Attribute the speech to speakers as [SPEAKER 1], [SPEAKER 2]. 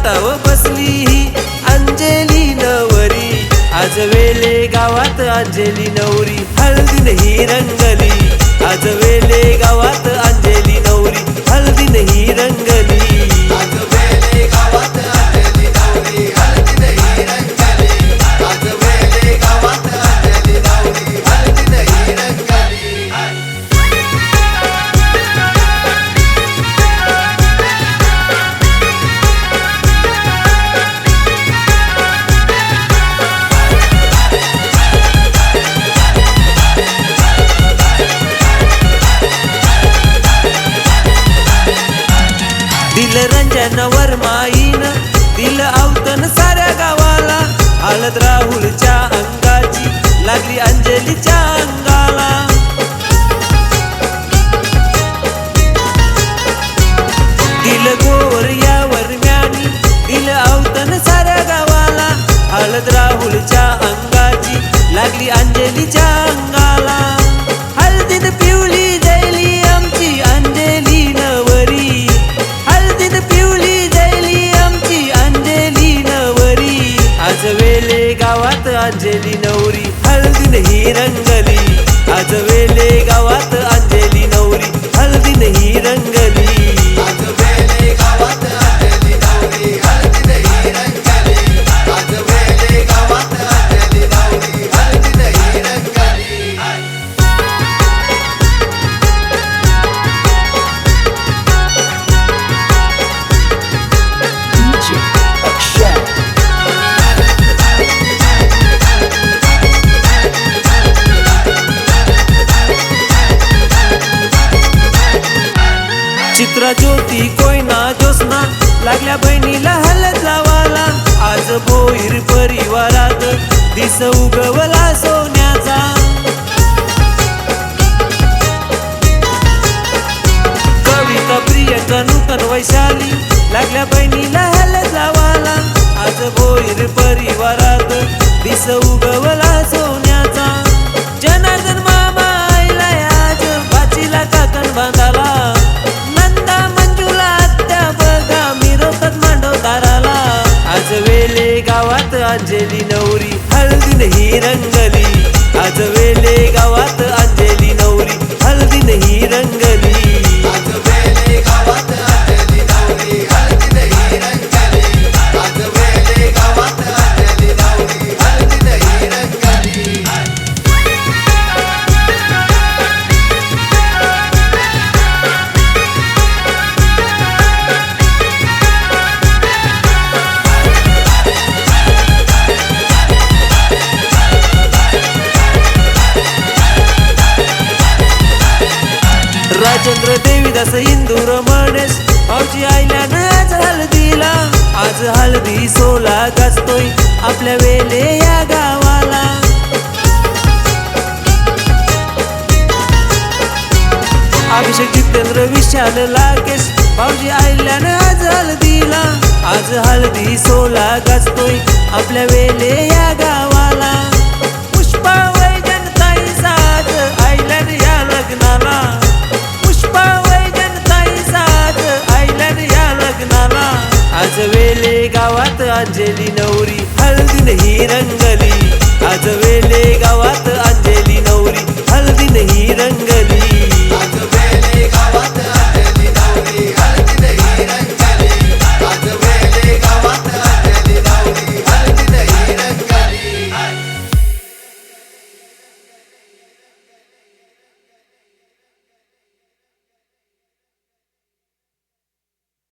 [SPEAKER 1] ताटाव बसली ही अंजली नवरी. आज वेले गावात अंजली नवरी हळदी ही रंगली.
[SPEAKER 2] आज वे
[SPEAKER 1] दिल माईन वर्माईन दिल आवतन साऱ्या गावाला. आलत राहुलच्या अंगाची लागली अंजलीच्या अंगाला. गावात अंजली नवरी हळदीन ही रंगली. आज वेले गावात अंजली नवरी हळदीन ही रंगली. चित्रा ज्योती कोयना ज्योत्स्ना. लागल्या बहिणीला हल जावाला. आज भोईर परिवारात दिस उगवला सोन्याचा. कविता प्रिय नूतन वैशाली. लागल्या बहिणीला हल जावाला. आज भोईर परिवारात दिस उग अंजली नवरी हळदीन ही राजेंद्र इंदूर म्हणेस पावची आईल्यानं आज हळदीला. आज हळदी सोला गाजतोय आपल्या वेले या गावाला. अभिषेक जितेंद्र विशाल लाकेश भाऊजी आईल्यानं आज हळदीला. अंजली नवरी हळदीन ही रंगली. आज वेले गावात